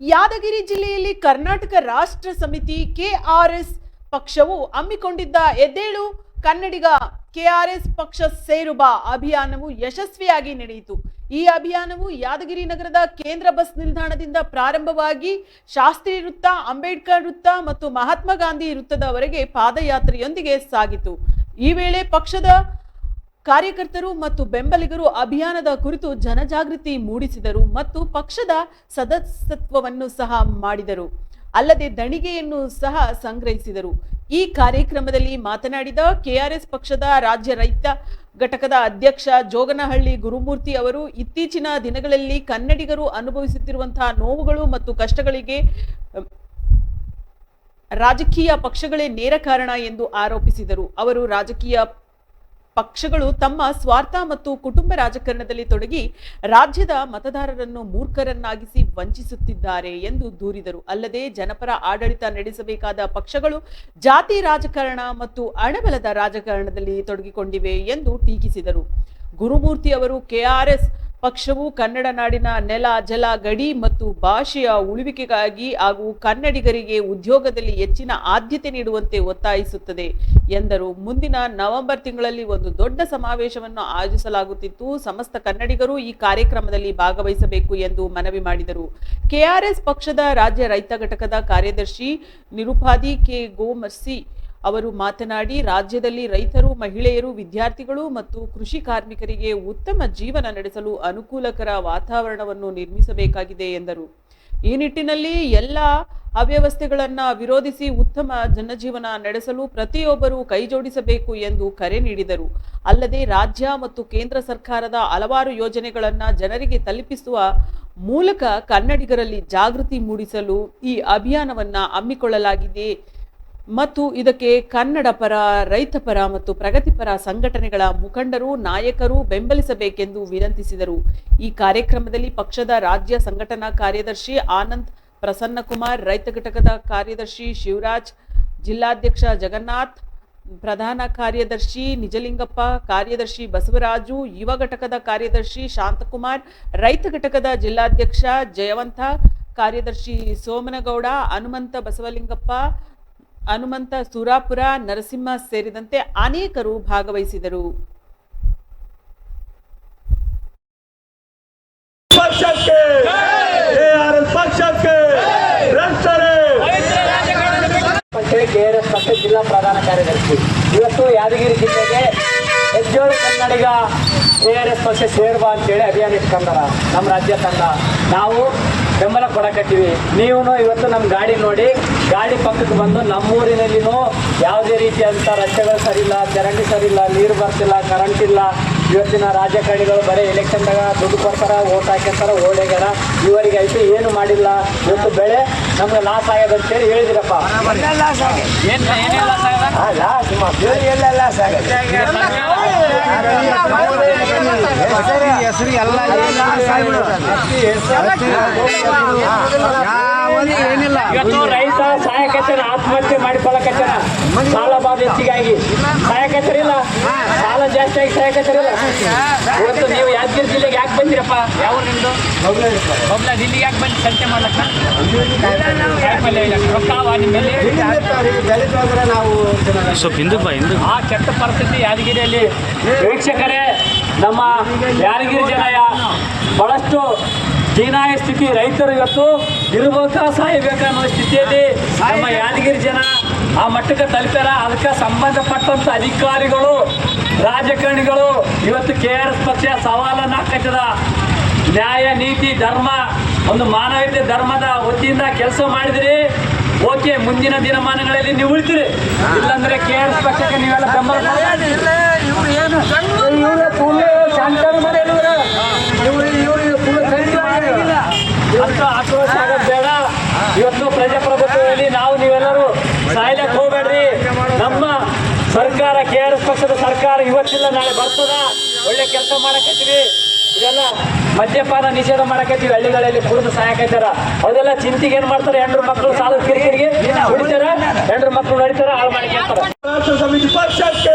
ಯಾದಗಿರಿ ಜಿಲ್ಲೆಯಲ್ಲಿ ಕರ್ನಾಟಕ ರಾಷ್ಟ್ರ ಸಮಿತಿ ಕೆಆರ್ಎಸ್ ಪಕ್ಷವು ಹಮ್ಮಿಕೊಂಡಿದ್ದ ಎದ್ದೇಳು ಕನ್ನಡಿಗ ಕೆಆರ್ಎಸ್ ಪಕ್ಷ ಸೇರು ಬಾ ಅಭಿಯಾನವು ಯಶಸ್ವಿಯಾಗಿ ನಡೆಯಿತು. ಈ ಅಭಿಯಾನವು ಯಾದಗಿರಿ ನಗರದ ಕೇಂದ್ರ ಬಸ್ ನಿಲ್ದಾಣದಿಂದ ಪ್ರಾರಂಭವಾಗಿ ಶಾಸ್ತ್ರಿ ವೃತ್ತ, ಅಂಬೇಡ್ಕರ್ ವೃತ್ತ ಮತ್ತು ಮಹಾತ್ಮ ಗಾಂಧಿ ವೃತ್ತದವರೆಗೆ ಪಾದಯಾತ್ರೆಯೊಂದಿಗೆ ಸಾಗಿತು. ಈ ವೇಳೆ ಪಕ್ಷದ ಕಾರ್ಯಕರ್ತರು ಮತ್ತು ಬೆಂಬಲಿಗರು ಅಭಿಯಾನದ ಕುರಿತು ಜನಜಾಗೃತಿ ಮೂಡಿಸಿದರು ಮತ್ತು ಪಕ್ಷದ ಸದಸ್ಯತ್ವವನ್ನು ಸಹ ಮಾಡಿದರು. ಅಲ್ಲದೆ ದಣಿಗೆಯನ್ನು ಸಹ ಸಂಗ್ರಹಿಸಿದರು. ಈ ಕಾರ್ಯಕ್ರಮದಲ್ಲಿ ಮಾತನಾಡಿದ ಕೆಆರ್ಎಸ್ ಪಕ್ಷದ ರಾಜ್ಯ ರೈತ ಘಟಕದ ಅಧ್ಯಕ್ಷ ಜೋಗನಹಳ್ಳಿ ಗುರುಮೂರ್ತಿ ಅವರು, ಇತ್ತೀಚಿನ ದಿನಗಳಲ್ಲಿ ಕನ್ನಡಿಗರು ಅನುಭವಿಸುತ್ತಿರುವಂತಹ ನೋವುಗಳು ಮತ್ತು ಕಷ್ಟಗಳಿಗೆ ರಾಜಕೀಯ ಪಕ್ಷಗಳೇ ನೇರ ಕಾರಣ ಎಂದು ಆರೋಪಿಸಿದರು. ಅವರು ರಾಜಕೀಯ ಪಕ್ಷಗಳು ತಮ್ಮ ಸ್ವಾರ್ಥ ಮತ್ತು ಕುಟುಂಬ ರಾಜಕಾರಣದಲ್ಲಿ ತೊಡಗಿ ರಾಜ್ಯದ ಮತದಾರರನ್ನು ಮೂರ್ಖರನ್ನಾಗಿಸಿ ವಂಚಿಸುತ್ತಿದ್ದಾರೆ ಎಂದು ದೂರಿದರು. ಅಲ್ಲದೆ ಜನಪರ ಆಡಳಿತ ನಡೆಸಬೇಕಾದ ಪಕ್ಷಗಳು ಜಾತಿ ರಾಜಕಾರಣ ಮತ್ತು ಅಣಬಲದ ರಾಜಕಾರಣದಲ್ಲಿ ತೊಡಗಿಕೊಂಡಿವೆ ಎಂದು ಟೀಕಿಸಿದರು. ಗುರುಮೂರ್ತಿ ಅವರು ಕೆಆರ್ಎಸ್ ಪಕ್ಷವು ಕನ್ನಡ ನಾಡಿನ ನೆಲ, ಜಲ, ಗಡಿ ಮತ್ತು ಭಾಷೆಯ ಉಳಿವಿಕೆಗಾಗಿ ಹಾಗೂ ಕನ್ನಡಿಗರಿಗೆ ಉದ್ಯೋಗದಲ್ಲಿ ಹೆಚ್ಚಿನ ಆದ್ಯತೆ ನೀಡುವಂತೆ ಒತ್ತಾಯಿಸುತ್ತದೆ ಎಂದರು. ಮುಂದಿನ ನವೆಂಬರ್ ತಿಂಗಳಲ್ಲಿ ಒಂದು ದೊಡ್ಡ ಸಮಾವೇಶವನ್ನು ಆಯೋಜಿಸಲಾಗುತ್ತಿತ್ತು. ಸಮಸ್ತ ಕನ್ನಡಿಗರು ಈ ಕಾರ್ಯಕ್ರಮದಲ್ಲಿ ಭಾಗವಹಿಸಬೇಕು ಎಂದು ಮನವಿ ಮಾಡಿದರು. ಕೆಆರ್ಎಸ್ ಪಕ್ಷದ ರಾಜ್ಯ ರೈತ ಘಟಕದ ಕಾರ್ಯದರ್ಶಿ ನಿರುಪಾದಿ ಕೆ. ಗೋಮರ್ಸಿ ಅವರು ಮಾತನಾಡಿ, ರಾಜ್ಯದಲ್ಲಿ ರೈತರು, ಮಹಿಳೆಯರು, ವಿದ್ಯಾರ್ಥಿಗಳು ಮತ್ತು ಕೃಷಿ ಕಾರ್ಮಿಕರಿಗೆ ಉತ್ತಮ ಜೀವನ ನಡೆಸಲು ಅನುಕೂಲಕರ ವಾತಾವರಣವನ್ನು ನಿರ್ಮಿಸಬೇಕಾಗಿದೆ ಎಂದರು. ಈ ನಿಟ್ಟಿನಲ್ಲಿ ಎಲ್ಲ ಅವ್ಯವಸ್ಥೆಗಳನ್ನು ವಿರೋಧಿಸಿ ಉತ್ತಮ ಜನಜೀವನ ನಡೆಸಲು ಪ್ರತಿಯೊಬ್ಬರೂ ಕೈಜೋಡಿಸಬೇಕು ಎಂದು ಕರೆ ನೀಡಿದರು. ಅಲ್ಲದೆ ರಾಜ್ಯ ಮತ್ತು ಕೇಂದ್ರ ಸರ್ಕಾರದ ಹಲವಾರು ಯೋಜನೆಗಳನ್ನು ಜನರಿಗೆ ತಲುಪಿಸುವ ಮೂಲಕ ಕನ್ನಡಿಗರಲ್ಲಿ ಜಾಗೃತಿ ಮೂಡಿಸಲು ಈ ಅಭಿಯಾನವನ್ನು ಹಮ್ಮಿಕೊಳ್ಳಲಾಗಿದೆ ಮತ್ತು ಇದಕ್ಕೆ ಕನ್ನಡ ಪರ, ರೈತ ಪರ ಮತ್ತು ಪ್ರಗತಿಪರ ಸಂಘಟನೆಗಳ ಮುಖಂಡರು, ನಾಯಕರು ಬೆಂಬಲಿಸಬೇಕೆಂದು ವಿನಂತಿಸಿದರು. ಈ ಕಾರ್ಯಕ್ರಮದಲ್ಲಿ ಪಕ್ಷದ ರಾಜ್ಯ ಸಂಘಟನಾ ಕಾರ್ಯದರ್ಶಿ ಆನಂದ್ ಪ್ರಸನ್ನಕುಮಾರ್, ರೈತ ಘಟಕದ ಕಾರ್ಯದರ್ಶಿ ಶಿವರಾಜ್, ಜಿಲ್ಲಾಧ್ಯಕ್ಷ ಜಗನ್ನಾಥ್, ಪ್ರಧಾನ ಕಾರ್ಯದರ್ಶಿ ನಿಜಲಿಂಗಪ್ಪ, ಕಾರ್ಯದರ್ಶಿ ಬಸವರಾಜು, ಯುವ ಘಟಕದ ಕಾರ್ಯದರ್ಶಿ ಶಾಂತಕುಮಾರ್, ರೈತ ಘಟಕದ ಜಿಲ್ಲಾಧ್ಯಕ್ಷ ಜಯವಂತ, ಕಾರ್ಯದರ್ಶಿ ಸೋಮನಗೌಡ, ಹನುಮಂತ ಬಸವಲಿಂಗಪ್ಪ ಹನುಮಂತ ಸುರಾಪುರ ನರಸಿಂಹ ಸೇರಿದಂತೆ ಅನೇಕರು ಭಾಗವಹಿಸಿದರು. ಜಿಲ್ಲಾ ಪ್ರಧಾನ ಕಾರ್ಯದರ್ಶಿ. ಇವತ್ತು ಯಾದಗಿರಿ ಜಿಲ್ಲೆಗೆ ಹೆಜ್ಜೋಳು ಕನ್ನಡಿಗ ಕೆ ಆರ್ ಎಸ್ ಪಕ್ಷ ಸೇರ್ಬಾ ಅಂತೇಳಿ ಅಭಿಯಾನ ಇಟ್ಕೊಂಡಾರ ನಮ್ಮ ರಾಜ್ಯ ತಂಡ. ನಾವು ಬೆಂಬಲ ಕೊಡಕತ್ತೀವಿ. ನೀವು ಇವತ್ತು ನಮ್ಮ ಗಾಡಿ ನೋಡಿ ಗಾಡಿ ಪಕ್ಕಕ್ಕೆ ಬಂದು ನಮ್ಮೂರಿನಲ್ಲಿನೂ ಯಾವುದೇ ರೀತಿಯಾದಂಥ ರಸ್ತೆಗಳು ಸರಿ ಇಲ್ಲ ಚರಂಡಿ ಸರಿ ಇಲ್ಲ ನೀರು ಬರ್ತಿಲ್ಲ ಕರೆಂಟ್ ಇಲ್ಲ. ಇವತ್ತಿನ ರಾಜಕಾರಣಿಗಳು ಬರೀ ಎಲೆಕ್ಷನ್ದಾಗ ದುಡ್ಡು ಕೊಡ್ತಾರ ಓಟ್ ಹಾಕಿರ್ತಾರ ಓಡೇಗಾರ ಇವರಿಗೆ ಐತೆ ಏನು ಮಾಡಿಲ್ಲ. ಇವತ್ತು ಬೆಳೆ ನಮ್ಗೆ ಲಾಸ್ ಆಗದಂತ ಹೇಳಿ ಹೇಳಿದಿರಪ್ಪ. ಏನ್ ಏನೆಲ್ಲ ಲಾಸ್ ಎಲ್ಲ ಲಾಸ್ ಹೆಸರು ಎಲ್ಲ ಏನಿಲ್ಲ ಇವತ್ತು ರೈತ ಸಹಾಯಕಚನ ಆತ್ಮಹತ್ಯೆ ಮಾಡಿಕೊಳ್ಳಕತ್ತಾನ ಸಾಲ ಬಾಧ ಹೆಚ್ಚಿಗಾಗಿ ಸಹಾಯಕಚರಿಲ್ಲ ಸಾಲ ಜಾಸ್ತಿ ಆಗಿ ಸಹಾಯಕಚರಿಲ್ಲ ಇವತ್ತು ನೀವು ಯಾದಗಿರಿ ಜಿಲ್ಲೆಗೆ ಯಾಕೆ ಬಂದಿರಪ್ಪ? ಯಾವ ನಿಮ್ದು ಬೊಬ್ಲ ದಿಲ್ಲಿಗೆ ಯಾಕೆ ಬಂದು ಸಂತೆ ಮಾಡಲಕ್ಕ? ಸ್ವಲ್ಪ ಹಿಂದೂ ಆ ಕೆಟ್ಟ ಪರಿಸ್ಥಿತಿ ಯಾದಗಿರಿಯಲ್ಲಿ ವೀಕ್ಷಕರೇ ನಮ್ಮ ಯಾದಗಿರಿ ಜನಯ ಬಹಳಷ್ಟು ಹೀನಾಯ ಸ್ಥಿತಿ ರೈತರು ಇವತ್ತು ಇರ್ಬೇಕಾ ಸಾಯಬೇಕನ್ನೋ ಸ್ಥಿತಿಯಲ್ಲಿ ನಮ್ಮ ಯಾದಗಿರಿ ಜನ ಆ ಮಟ್ಟಕ್ಕೆ ತಲುಪ್ಯಾರ ಅದಕ್ಕೆ ಸಂಬಂಧಪಟ್ಟಂತ ಅಧಿಕಾರಿಗಳು ರಾಜಕಾರಣಿಗಳು ಇವತ್ತು ಕೆ ಆರ್ ಎಸ್ ಪಕ್ಷ ಸವಾಲನ್ನು ಹಾಕತ್ತದ ನ್ಯಾಯ ನೀತಿ ಧರ್ಮ ಒಂದು ಮಾನವೀಯತೆ ಧರ್ಮದ ವತಿಯಿಂದ ಕೆಲಸ ಮಾಡಿದ್ರಿ ಓಕೆ ಮುಂದಿನ ದಿನಮಾನಗಳಲ್ಲಿ ನೀವು ಉಳಿತೀರಿ ಇಲ್ಲಾಂದ್ರೆ ಕೆ ಆರ್ ಎಸ್ ಪಕ್ಷಕ್ಕೆ ನೀವೆಲ್ಲ ಬೆಂಬಲ ಆಕ್ರೋಶ ಆಗೋದು ಬೇಡ ಇವತ್ತು ಸರ್ಕಾರ ಕೆ ಆರ್ ಎಸ್ ಪಕ್ಷದ ಸರ್ಕಾರ ಇವತ್ತಿಲ್ಲ ನಾಳೆ ಬರ್ತದ. ಒಳ್ಳೆ ಕೆಲಸ ಮಾಡಕತ್ತೀವಿ. ಇದೆಲ್ಲ ಮದ್ಯಪಾನ ನಿಷೇಧ ಮಾಡಕತ್ತೀವಿ. ಹಳ್ಳಿಗಳಲ್ಲಿ ಕುಡಿದು ಸಾಯಕತ್ತಾರ ಅದೆಲ್ಲ ಚಿಂತೆಗೆ ಏನ್ ಮಾಡ್ತಾರೆ? ಹೆಂಡ್ರ ಮಕ್ಕಳು ಸಾಲ ಕಿರಿಕಿರಿಗೆ ಹೊಡಿತಾರ ಹೆಂಡ್ರ ಮಕ್ಕಳು ನಡೀತಾರ, ಹಾಳು ಮಾಡಿ ರಾಷ್ಟ್ರ ಸಮಿತಿ ಪಕ್ಷಕ್ಕೆ